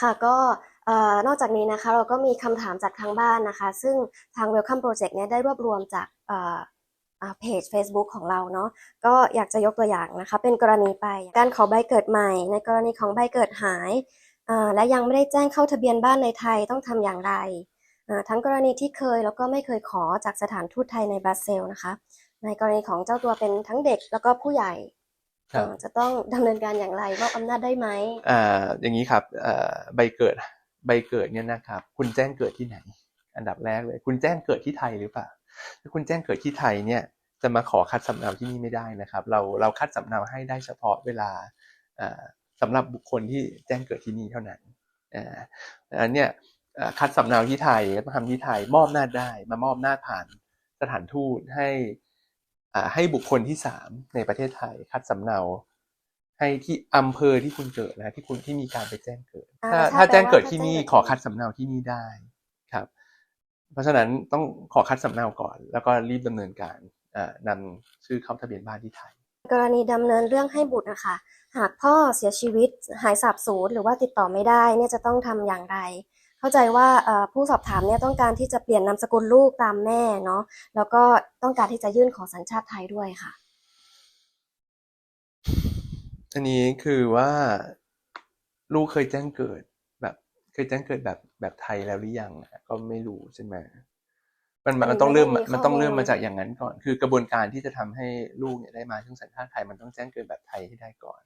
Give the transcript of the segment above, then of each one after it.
ค่ะก็นอกจากนี้นะคะเราก็มีคำถามจากทางบ้านนะคะ ซึ่งทาง Welcome Project เนี่ยได้รวบรวมจากเพจ Facebook ของเราเนาะก็อยากจะยกตัวอย่างนะคะ เป็นกรณีไปการขอใบเกิดใหม่ ในกรณีของใบเกิดหายและยังไม่ได้แจ้งเข้าทะเบียนบ้านในไทยต้องทำอย่างไร ทั้งกรณีที่เคยแล้วก็ไม่เคยขอจากสถานทูตไทยในบราซิลนะคะ ในกรณีของเจ้าตัวเป็นทั้งเด็กแล้วก็ผู้ใหญ่ จะต้องดำเนินการอย่างไรมอบอำนาจได้ไหมอ่าอย่างนี้ครับเอ่อใบเกิดใบเกิดเนี่ยนะครับ คุณแจ้งเกิดที่ไหน อันดับแรกเลย คุณแจ้งเกิดที่ไทยหรือเปล่าถ้าคุณแจ้งเกิดที่ไทยเนี่ยจะมาขอคัดสำเนาที่นี่ไม่ได้นะครับ เราเราคัดสำเนาให้ได้เฉพาะเวลาอ่าสำหรับบุคคลที่แจ้งเกิดที่นี่เท่านั้นอ่าอันเนี้ยเอ่อคัดสำเนาที่ไทยก็ต้องทำที่ไทยมอบหน้าจได้ มามอบหน้าจผ่านสถานทูตให้อ่า ให้บุคคลที่สามในประเทศไทยคัดสำเนา ให้ที่อำเภอที่คุณเกิดนะที่คุณที่มีการไปแจ้งเกิดอ่าถ้าถ้าถ้าแจ้งเกิดแปลว่าที่นี่ถ้าแจ้งเกิดขอคัดสำเนาที่นี่ได้ครับ เพราะฉะนั้นต้องขอคัดสำเนาก่อน แล้วก็รีบดำเนินการอ่านำชื่อเข้าทะเบียนบ้านที่ไทย กรณีดำเนินเรื่องให้บุตรนะคะหากพ่อเสียชีวิตหายสาบสูญหรือว่าติดต่อไม่ได้เนี่ยจะต้องทำอย่างไร เข้าใจว่าเอ่อผู้สอบถามเนี่ยต้องการที่จะเปลี่ยนนามสกุลลูกตามแม่เนาะแล้วก็ต้องการที่จะยื่นขอสัญชาติไทยด้วยค่ะ อันนี้คือว่าลูกเคยแจ้งเกิดแบบเคยแจ้งเกิดแบบแบบไทยแล้วหรือยังอะก็ไม่รู้ใช่ไหมมันมันมันต้องเริ่มไม่ได้มีมันต้องเริ่มข้อมูลมาจากอย่างนั้นก่อน คือกระบวนการที่จะทำให้ลูกเนี่ยได้มาซึ่งสัญชาติไทยมันต้องแจ้งเกิดแบบไทยให้ได้ก่อน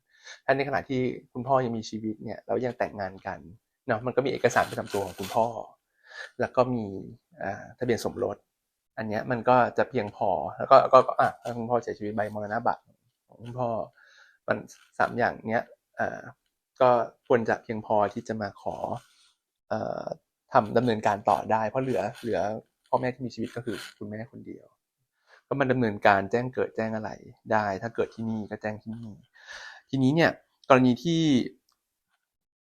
ถ้าในขณะที่คุณพ่อยังมีชีวิตเนี่ยแล้วยังแต่งงานกัน เนาะมันก็มีเอกสารประจำตัวของคุณพ่อ แล้วก็มีทะเบียนสมรส อันเนี้ยมันก็จะเพียงพอแล้วก็ก็อะคุณพ่อเสียชีวิตใบมรณบัตรของคุณพ่อมันสามอย่างเนี้ยอ่าก็ควรจะเพียงพอที่จะมาขออ่อทำดำเนินการต่อได้เพราะเหลือเหลือพ่อแม่ที่มีชีวิตก็คือคุณแม่คนเดียว ก็มาดำเนินการแจ้งเกิดแจ้งอะไรได้ ถ้าเกิดที่นี่ก็แจ้งที่นี่ ทีนี้เนี่ยกรณีที่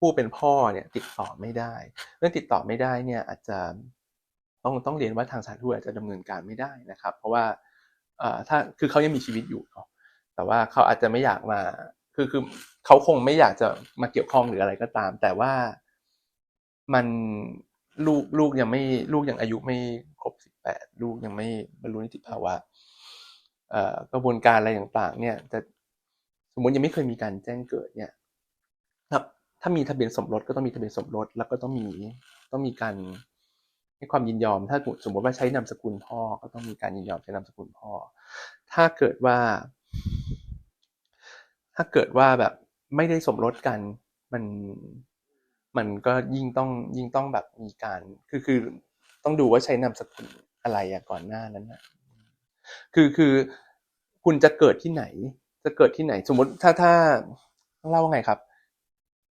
ผู้เป็นพ่อเนี่ยติดต่อไม่ได้เรื่องติดต่อไม่ได้เนี่ยอาจจะต้องต้องเรียนว่าทางสถานทูตอาจจะดำเนินการไม่ได้นะครับ เพราะว่าถ้าคือเขายังมีชีวิตอยู่เนาะแต่ว่าเขาอาจจะไม่อยากมาคือคือเขาคงไม่อยากจะมาเกี่ยวข้องหรืออะไรก็ตาม แต่ว่ามันลูกลูกยังไม่ลูกยังอายุไม่ครบสิบแปดลูกยังไม่บรรลุนิติภาวะกระบวนการอะไรต่างๆเนี่ยจะสมมติยังไม่เคยมีการแจ้งเกิดเนี่ย ถ้ามีทะเบียนสมรสก็ต้องมีทะเบียนสมรส แล้วก็ต้องมีต้องมีการให้ความยินยอม ถ้าสมมติว่าใช้นามสกุลพ่อก็ต้องมีการยินยอมใช้นามสกุลพ่อ ถ้าเกิดว่า ถ้าเกิดว่าแบบไม่ได้สมรสกันมันมันก็ยิ่งต้องยิ่งต้องแบบมีการคือคือต้องดูว่าใช้นามสกุลอะไรอะก่อนหน้านั้นนะคือคือคุณจะเกิดที่ไหน จะเกิดที่ไหน สมมติถ้าถ้าต้องเล่าว่าไงครับ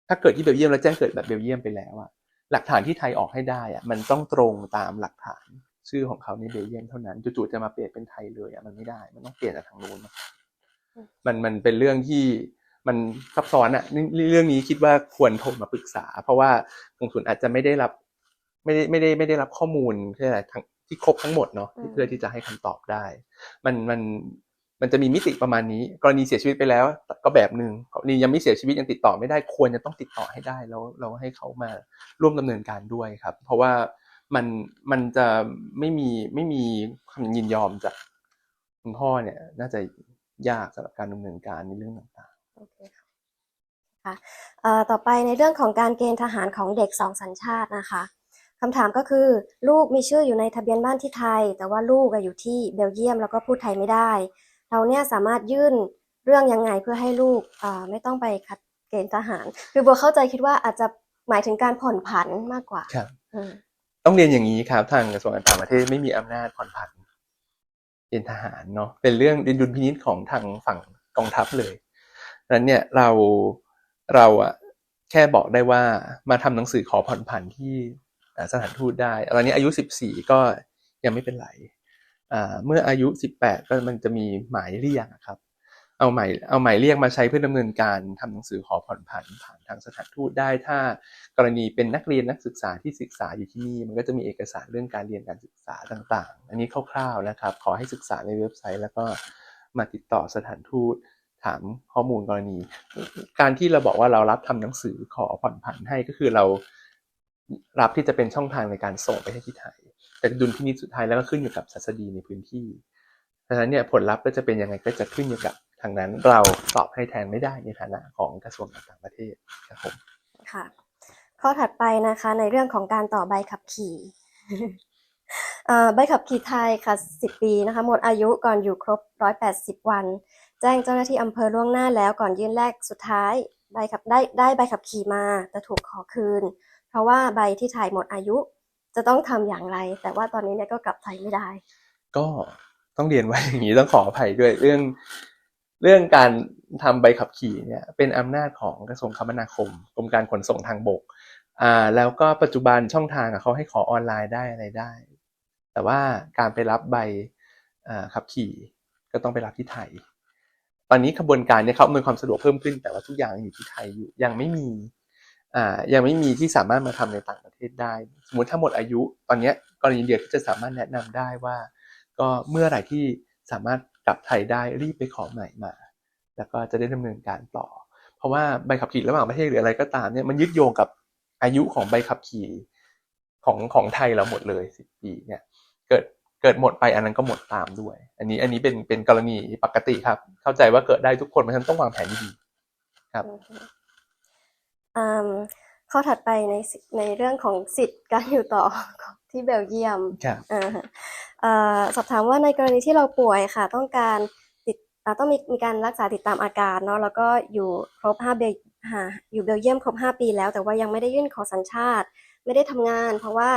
ถ้าเกิดที่เบลเยียมแล้วแจ้งเกิดแบบเบลเยียมไปแล้วอะหลักฐานที่ไทยออกให้ได้อะมันต้องตรงตามหลักฐานชื่อของเขาในเบลเยียมเท่านั้นจู่ๆจะมาเปลี่ยนเป็นไทยเลยอะมันไม่ได้มันต้องเปลี่ยนจากทางนู้นมามันมันเป็นเรื่องที่มันซับซ้อนอะเรื่องนี้คิดว่าควรโทรมาปรึกษา เพราะว่ากองทุนอาจจะไม่ได้รับไม่ได้ไม่ได้ไม่ได้รับข้อมูลที่อะไรทั้งที่ครบทั้งหมดเนาะเพื่อที่จะให้คำตอบได้ มันมัน มันจะมีมิติประมาณนี้ กรณีเสียชีวิตไปแล้ว ก็แบบหนึ่งกรณียังไม่เสียชีวิตยังติดต่อไม่ได้ควรจะต้องติดต่อให้ได้แล้วเราให้เขามาร่วมดำเนินการด้วยครับ เพราะว่ามันมันจะไม่มีไม่มีคำยินยอมจากคุณพ่อเนี่ย น่าจะยากสำหรับการดำเนินการในเรื่องต่างโอเคค่ะต่อไปในเรื่องของการเกณฑ์ทหารของเด็กสองสัญชาตินะคะคำถามก็คือลูกมีชื่ออยู่ในทะเบียนบ้านที่ไทย แต่ว่าลูกอยู่ที่เบลเยียมแล้วก็พูดไทยไม่ได้ เราเนี่ยสามารถยื่นเรื่องยังไงเพื่อให้ลูกเอ่อไม่ต้องไปคัดเกณฑ์ทหาร คือบัวเข้าใจคิดว่าอาจจะหมายถึงการผ่อนผันมากกว่าๆครับอืมต้องเรียนอย่างนี้ครับ ทางกระทรวงการต่างประเทศไม่มีอำนาจผ่อนผันเกณฑ์ทหารเนาะเป็นเรื่องดินดุลพินิจของทางฝั่งกองทัพเลยดังนั้นเนี่ยเราเราอะแค่บอกได้ว่ามาทำหนังสือขอผ่อนผันที่อ่าสถานทูตได้ตอนนี้อายุสิบสี่ก็ยังไม่เป็นไรอ่า เมื่ออายุสิบแปดก็มันจะมีหมายเรียกอะครับ เอาหมายเอาหมายเรียกมาใช้เพื่อดำเนินการทำหนังสือขอผ่อนผันผ่านทางสถานทูตได้ ถ้ากรณีเป็นนักเรียนนักศึกษาที่ศึกษาอยู่ที่นี่มันก็จะมีเอกสารเรื่องการเรียนการศึกษาต่างๆ อันนี้คร่าวๆนะครับ ขอให้ศึกษาในเว็บไซต์ แล้วก็มาติดต่อสถานทูตถามข้อมูลกรณี การที่เราบอกว่าเรารับทำหนังสือขอผ่อนผันให้ก็คือเรารับที่จะเป็นช่องทางในการส่งไปให้ที่ไทย แต่ดุลพินิจสุดท้ายแล้วก็ขึ้นอยู่กับศัสดีในพื้นที่ดังนั้นเนี่ยผลลัพธ์ก็จะเป็นยังไงก็จะขึ้นอยู่กับทางนั้นเราตอบให้แทนไม่ได้ในฐานะของกระทรวงการต่างประเทศครับผมค่ะ ข้อถัดไปนะคะในเรื่องของการต่อใบขับขี่ใบขับขี่ไทยค่ะ 10 ปีนะคะหมดอายุก่อนอยู่ครบ 180 วัน แจ้งเจ้าหน้าที่อำเภอล่วงหน้าแล้วก่อนยื่นแรกสุดท้ายใบขับได้ได้ใบขับขี่มา แต่ถูกขอคืน เพราะว่าใบที่ถ่ายหมดอายุ จะต้องทำอย่างไร แต่ว่าตอนนี้เนี่ยก็กลับไทยไม่ได้ ก็ต้องเรียนไว้อย่างนี้ต้องขออภัยด้วยเรื่อง เรื่องการทำใบขับขี่เนี่ยเป็นอำนาจของกระทรวงคมนาคมกรมการขนส่งทางบกอ่าแล้วก็ปัจจุบันช่องทางเขาให้ขอออนไลน์ได้อะไรได้ แต่ว่าการไปรับใบขับขี่ก็ต้องไปรับที่ไทย ตอนนี้ขบวนการเนี่ยเขาอำนวยความสะดวกเพิ่มขึ้นแต่ว่าทุกอย่างอยู่ที่ไทยอยู่ยังไม่มี ยังไม่มีที่สามารถมาทำในต่างประเทศได้ สมมติถ้าหมดอายุตอนนี้กรณีเดียวที่จะสามารถแนะนำได้ว่า ก็เมื่อไหร่ที่สามารถกลับไทยได้รีบไปขอใหม่มา แล้วก็จะได้ดำเนินการต่อ เพราะว่าใบขับขี่ระหว่างประเทศหรืออะไรก็ตามเนี่ยมันยึดโยงกับอายุของใบขับขี่ของของไทยเราหมดเลยสิบปีเนี่ยเกิดเกิดหมดไปอันนั้นก็หมดตามด้วย อันนี้อันนี้เป็นเป็นกรณีปกติครับ เข้าใจว่าเกิดได้ทุกคนเพราะฉะนั้นต้องวางแผนดีๆครับ ข้อถัดไปในสิในเรื่องของสิทธิ์การอยู่ต่อของที่เบลเยียมครับอ่าฮะเอ่อสอบถามว่าในกรณีที่เราป่วยค่ะ ต้องการติดอ่าต้องมีมีการรักษาติดตามอาการเนาะแล้วก็อยู่ครบห้าเบลหาอยู่เบลเยียมครบห้าปีแล้ว แต่ว่ายังไม่ได้ยื่นขอสัญชาติ ไม่ได้ทำงาน เพราะว่า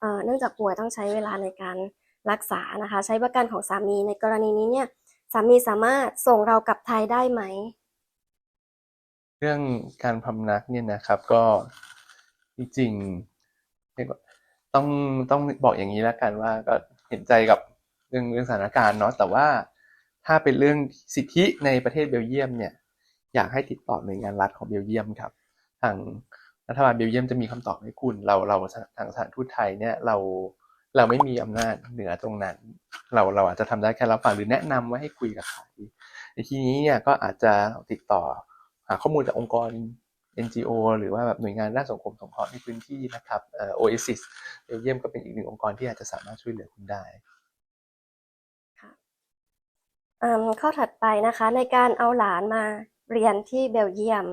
เอ่อเนื่องจากป่วยต้องใช้เวลาในการรักษานะคะ ใช้ประกันของสามีในกรณีนี้เนี่ยสามีสามารถส่งเรากลับไทยได้ไหม เรื่องการพำนักเนี่ยนะครับ ก็จริงๆเรียกว่าต้องต้องบอกอย่างนี้แล้วกันว่าก็เห็นใจกับเรื่องเรื่องสถานการณ์เนาะแต่ว่าถ้าเป็นเรื่องสิทธิในประเทศเบลเยียมเนี่ย อยากให้ติดต่อหน่วยงานรัฐของเบลเยียมครับ ทางรัฐบาลเบลเยียมจะมีคำตอบให้คุณ เราเราทางสถานทูตไทยเนี่ยเราเราไม่มีอำนาจเหนือตรงนั้น เราเราอาจจะทำได้แค่รับฟังหรือแนะนำว่าให้คุยกับใครในทีนี้เนี่ยก็อาจจะติดต่อ หาข้อมูลจากองค์กร NGO หรือว่าแบบหน่วยงานด้านสังคมสงเคราะห์ในพื้นที่นะครับเอ่อ Oasis เบลเยียมก็เป็นอีกหนึ่งองค์กรที่อาจจะสามารถช่วยเหลือคุณได้ข้อถัดไปนะคะในการเอาหลานมาเรียนที่เบลเยียม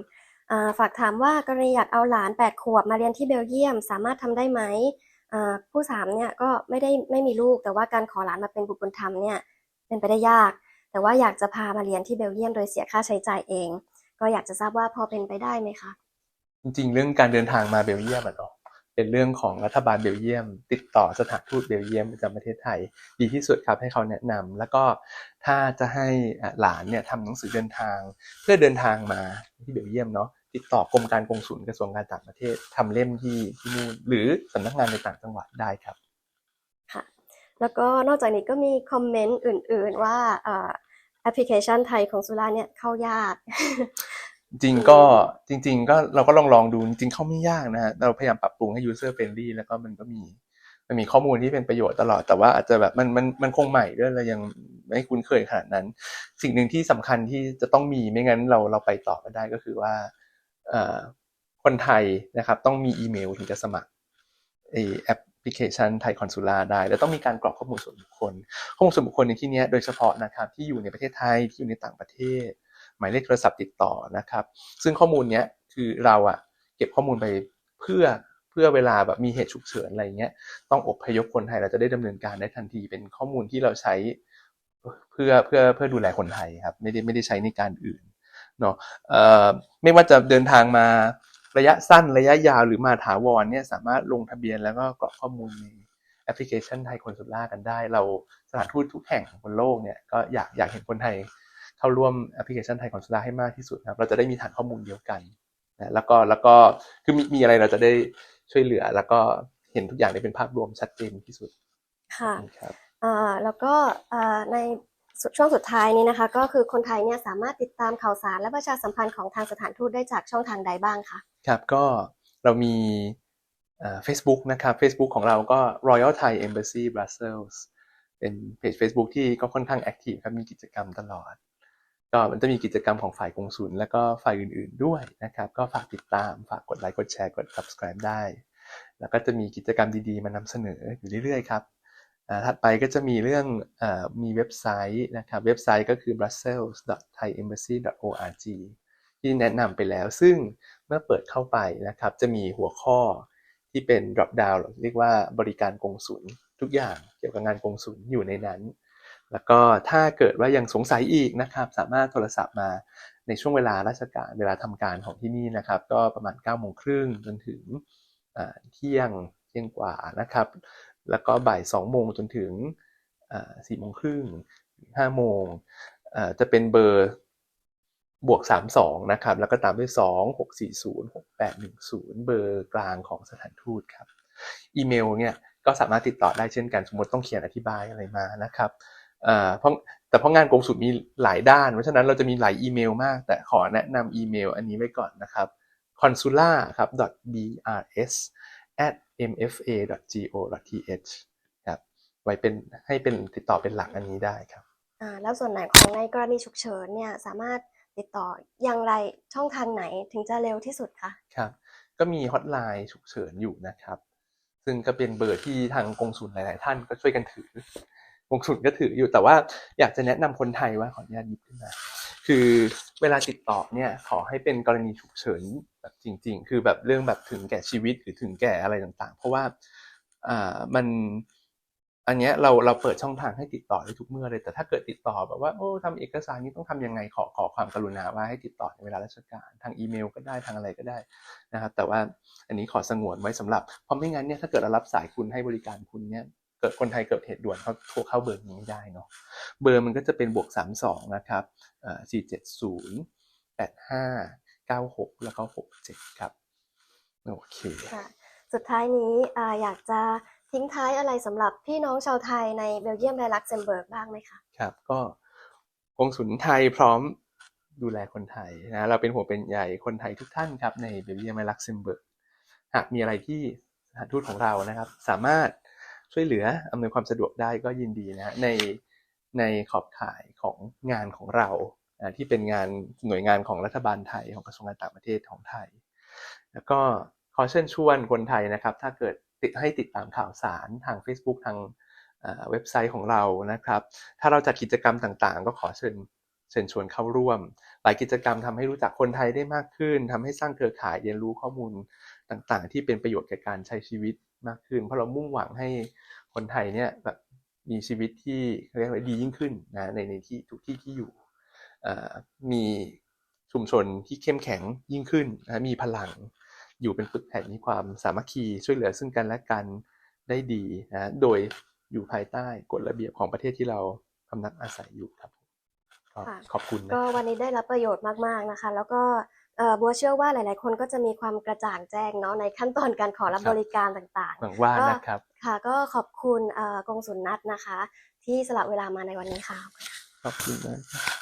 ฝากถามว่ากรณีอยากเอาหลาน 8 ขวบมาเรียนที่เบลเยียม สามารถทำได้ไหมผู้สามเนี่ยก็ไม่ได้ไม่มีลูก แต่ว่าการขอหลานมาเป็นบุตรบุญธรรมเนี่ยเป็นไปได้ยาก แต่ว่าอยากจะพามาเรียนที่เบลเยียมโดยเสียค่าใช้จ่ายเอง ก็อยากจะทราบว่าพอเป็นไปได้ไหมคะจริงๆ เรื่องการเดินทางมาเบลเยียมอะเนาะเป็นเรื่องของรัฐบาลเบลเยียม ติดต่อสถานทูตเบลเยียมประจำประเทศไทย ดีที่สุดครับให้เขาแนะนำแล้วก็ถ้าจะให้อะหลานเนี่ยทำหนังสือเดินทาง เพื่อเดินทางมาที่เบลเยียมเนาะติดต่อกรมการกงสุลกระทรวงการต่างประเทศทำเล่มที่ที่นู่นหรือสำนักงานในต่างจังหวัดได้ครับค่ะแล้วก็นอกจากนี้ก็มีคอมเมนต์อื่น ๆว่าเอ่อ แอปพลิเคชันไทยของสุราเนี่ยเข้ายาก จริงก็จริง ๆ ก็เราก็ลองลองดูจริงเข้าไม่ยากนะฮะเราพยายามปรับปรุงให้ user friendly แล้วก็มันก็มีมันมีข้อมูลที่เป็นประโยชน์ตลอดแต่ว่าอาจจะแบบมันมันมันคงใหม่ด้วยเรายังไม่คุ้นเคยขนาดนั้น สิ่งหนึ่งที่สำคัญที่จะต้องมีไม่งั้นเราเราไปต่อไม่ได้ก็คือว่าคนไทยนะครับต้องมีอีเมลถึงจะสมัครแอป พลิเคชันไทยคอนซูล่าได้ แล้วต้องมีการกรอกข้อมูลส่วนบุคคล ข้อมูลส่วนบุคคลในที่นี้โดยเฉพาะนะครับที่อยู่ในประเทศไทยที่อยู่ในต่างประเทศ หมายเลขโทรศัพท์ติดต่อนะครับ ซึ่งข้อมูลเนี้ยคือเราอะเก็บข้อมูลไปเพื่อเพื่อเวลาแบบมีเหตุฉุกเฉินอะไรเงี้ยต้องอบพยพคนไทยเราจะได้ดำเนินการได้ทันทีเป็นข้อมูลที่เราใช้เพื่อเพื่อเพื่อดูแลคนไทยครับไม่ได้ไม่ได้ใช้ในการอื่นเนาะไม่ว่าจะเดินทางมา ระยะสั้นระยะยาวหรือมาถาวรเนี่ยสามารถลงทะเบียนแล้วก็กรอกข้อมูลในแอปพลิเคชันไทยคนสุรากันได้ เราสถานทูตทุกแห่งบนโลกเนี่ยก็อยากอยากเห็นคนไทยเข้าร่วมแอปพลิเคชันไทยคอนซูล่าให้มากที่สุดครับ เราจะได้มีฐานข้อมูลเดียวกันนะแล้วก็แล้วก็คือมีมีอะไรเราจะได้ช่วยเหลือ แล้วก็เห็นทุกอย่างได้เป็นภาพรวมชัดเจนที่สุดค่ะครับอ่าแล้วก็อ่าในสุด ช่วงสุดท้ายนี้นะคะ ก็คือคนไทยเนี่ยสามารถติดตามข่าวสารและประชาสัมพันธ์ของทางสถานทูตได้จากช่องทางใดบ้างคะครับก็เรามีเอ่อ Facebook นะครับ Facebook ของเราก็ Royal Thai Embassy Brussels เป็นเพจ Facebook ที่ก็ค่อนข้างแอคทีฟครับมีกิจกรรมตลอด ก็มันจะมีกิจกรรมของฝ่ายกงสุลแล้วก็ฝ่ายอื่น ๆด้วยนะครับ ก็ฝากติดตามฝากกดไลค์กดแชร์กด subscribe ได้ แล้วก็จะมีกิจกรรมดีๆ มานำเสนออยู่เรื่อยๆครับ ถัดไปก็จะมีเรื่องอมีเว็บไซต์นะครับเว็บไซต์ก็คือ brussels.thaiembassy.org ที่แนะนำไปแล้ว ซึ่งเมื่อเปิดเข้าไปนะครับจะมีหัวข้อที่เป็น drop down เรียกว่าบริการกงสุลทุกอย่างเกี่ยวกับงานกงสุลอยู่ในนั้น แล้วก็ถ้าเกิดว่ายังสงสัยอีกนะครับ สามารถโทรศัพท์มาในช่วงเวลาราชการเวลาทำการของที่นี่นะครับ ก็ประมาณ9ก้าโมงครึ่งจนถึงเที่ยงเที่ยงกว่านะครับ แล้วก็บ่ายสองโมงจนถึงสี่โมงครึ่งห้าโมงจะเป็นเบอร์บวกสามสองนะครับ แล้วก็ตามด้วยสองหกสี่ศูนย์หกแปดหนึ่งศูนย์เบอร์กลางของสถานทูตครับ อีเมลเนี่ยก็สามารถติดต่อได้เช่นกัน สมมติต้องเขียนอธิบายอะไรมานะครับเพราะแต่เพราะงานกงสุลมีหลายด้าน เพราะฉะนั้นเราจะมีหลายอีเมลมาก แต่ขอแนะนำอีเมลอันนี้ไว้ก่อนนะครับ consula ครับ .brs at mfa.go.th ครับไว้เป็นให้เป็นติดต่อเป็นหลักอันนี้ได้ครับอ่าแล้วส่วนไหนของในกรณีฉุกเฉินเนี่ยสามารถติดต่ออย่างไรช่องทางไหนถึงจะเร็วที่สุดคะครับก็มีฮอตไลน์ฉุกเฉินอยู่นะครับ ซึ่งก็เป็นเบอร์ที่ทางกงสุลหลาย ๆ ท่านก็ช่วยกันถือกงสุลก็ถืออยู่แต่ว่าอยากจะแนะนำคนไทยว่าขออนุญาตหยิบขึ้นมาคือเวลาติดต่อเนี่ยขอให้เป็นกรณีฉุกเฉิน แบบจริง ๆ คือแบบเรื่องแบบถึงแก่ชีวิตหรือถึงแก่อะไรต่างๆ เพราะว่าอ่ามันอันเนี้ยเราเราเปิดช่องทางให้ติดต่อได้ทุกเมื่อเลย แต่ถ้าเกิดติดต่อแบบว่าโอ้ทำเอกสารนี้ต้องทำยังไงขอขอความกรุณาว่าให้ติดต่อในเวลาราชการ ทางอีเมลก็ได้ทางอะไรก็ได้นะครับแต่ว่าอันนี้ขอสงวนไว้สำหรับเพราะไม่งั้นเนี่ยถ้าเกิดเรารับสายคุณให้บริการคุณเนี่ยเกิดคนไทยเกิดเหตุด่วนเขาโทรเข้าเบอร์นี้ไม่ได้เนาะเบอร์มันก็จะเป็นบวกสามสองนะครับสี่เจ็ดศูนย์แปดห้า เก้าหกแล้วก็หกเจ็ดครับ โอเคค่ะสุดท้ายนี้อ่าอยากจะทิ้งท้ายอะไรสำหรับพี่น้องชาวไทยในเบลเยียมและลักเซมเบิร์กบ้างไหมคะ ครับก็กงสุลไทยพร้อมดูแลคนไทยนะเราเป็นหัวเป็นใหญ่คนไทยทุกท่านครับในเบลเยียมและลักเซมเบิร์กหากมีอะไรที่สถานทูตของเรานะครับ สามารถช่วยเหลืออำนวยความสะดวกได้ก็ยินดีนะฮะในในขอบข่ายของงานของเราอ่า ที่เป็นงานหน่วยงานของรัฐบาลไทยของกระทรวงการต่างประเทศของไทย แล้วก็ขอเชิญชวนคนไทยนะครับ ถ้าเกิดติดให้ติดตามข่าวสารทาง Facebook ทางเว็บไซต์ของเรานะครับ ถ้าเราจัดกิจกรรมต่างๆ ก็ขอเชิญเชิญชวนเข้าร่วม หลายกิจกรรมทำให้รู้จักคนไทยได้มากขึ้นทำให้สร้างเครือข่ายเรียนรู้ข้อมูลต่างๆ ที่เป็นประโยชน์แก่การใช้ชีวิตมากขึ้น เพราะเรามุ่งหวังให้คนไทยเนี่ยแบบมีชีวิตที่เรียกว่าดียิ่งขึ้นนะในในที่ทุกที่ที่อยู่ มีชุมชนที่เข้มแข็งยิ่งขึ้นนะมีพลัง อยู่เป็นปึกแผ่นมีความสามัคคีช่วยเหลือซึ่งกันและกันได้ดีนะโดยอยู่ภายใต้กฎระเบียบของประเทศที่เราพำนักอาศัยอยู่ครับก็ค่ะขอบคุณนะก็วันนี้ได้รับประโยชน์มากๆนะคะ แล้วก็เอ่อบัวเชื่อว่าหลาย ๆ คนก็จะมีความกระจ่างแจ้งเนาะในขั้นตอนการขอรับบริการต่างหวังว่าก็นะครับๆค่ะก็ขอบคุณเอ่อกงสุลนัทนะคะ ที่สละเวลามาในวันนี้ค่ะขอบคุณนะครับ